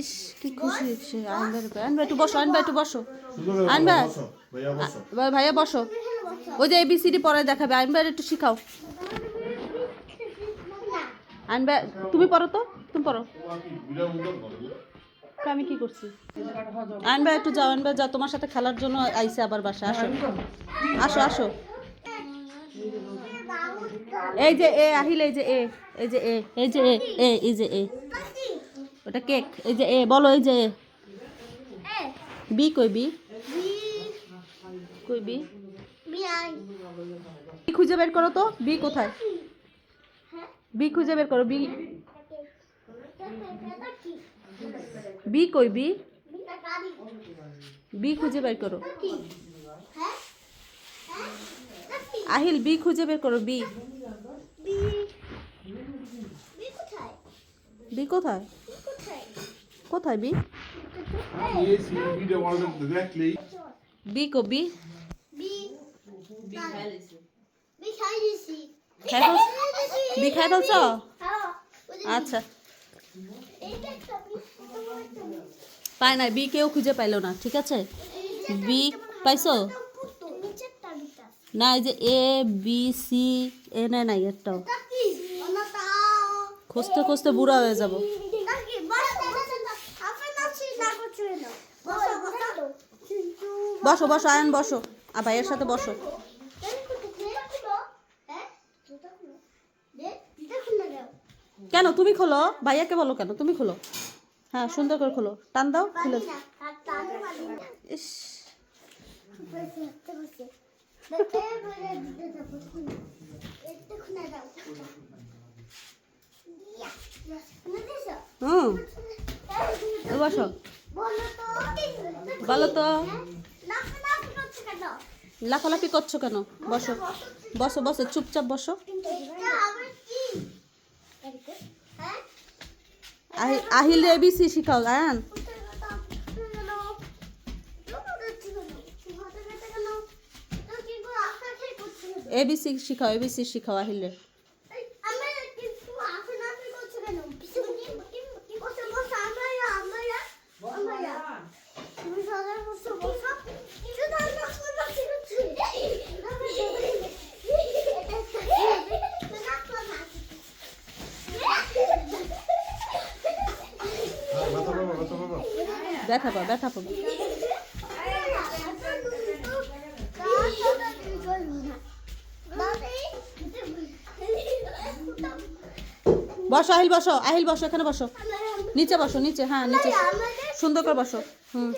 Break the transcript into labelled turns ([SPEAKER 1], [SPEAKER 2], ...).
[SPEAKER 1] ইস কি খুশি হচ্ছে আনবার আনবা একটু বসো আনবা একটু বসো আনবা
[SPEAKER 2] ভাইয়া বসো
[SPEAKER 1] ভাই- ভাইয়া বসো ওই যে এবিসিডি পরে দেখাবে আনবার একটু শিখাও আনবা তুমি পড়ো তো তুমি পড়ো তো আমি কি করছি আনবা একটু যাও আনবা যাও তোমার সাথে খেলার জন্য আইসে আবার বাসা আসো। আসো আসো। এই যে এ আহিল এই যে এ এই যে এ এই যে এ এ এই যে এ। ওটা কেক। এই যে, এ, বলো, এই যে। বি কই বি? কই বি? বি খুঁজে বের করো তো। বি কোথায়? বি খুঁজে বের করো, বি। বি কই বি? বি খুঁজে বের করো। আহিল, বি খুঁজে বের করো, বি। বি কোথায়? কোথায় বি. বি কো বি? খাই ফেলছ বি খাই ফেলছ আচ্ছা। পায় না বি কেউ খুঁজে পাইলো না ঠিক আছে? বি পাইছো? না এই যে এ বি সি এ নাই নাই একটাও। খুঁজতে খুঁজতে বুড়া হয়ে যাব। বসো বসো। আয়ন, বসো। আর ভাইয়ের সাথে বসো। কেন, তুমি খোলো? ভাইয়াকে বলো কেন? তুমি খোলো। হ্যাঁ সুন্দর করে খোলো। টান দাও, খুলে ইস। হুম। বসো। বলো তো লাফালাফি করছ কেন? বসো। বসো বসো, চুপচাপ বসো। আহি- আহিল এবিসি শিখাও, গায়ান। এবিসি শিখাও এবিসি শিখাও, আহিলে ব্যথা পা ব্যথা পাবো বসো, আহিল বসো আহিল বসো, এখানে বসো। নিচে বসো, নিচে হ্যাঁ নিচে। সুন্দর করে বসো। হুম।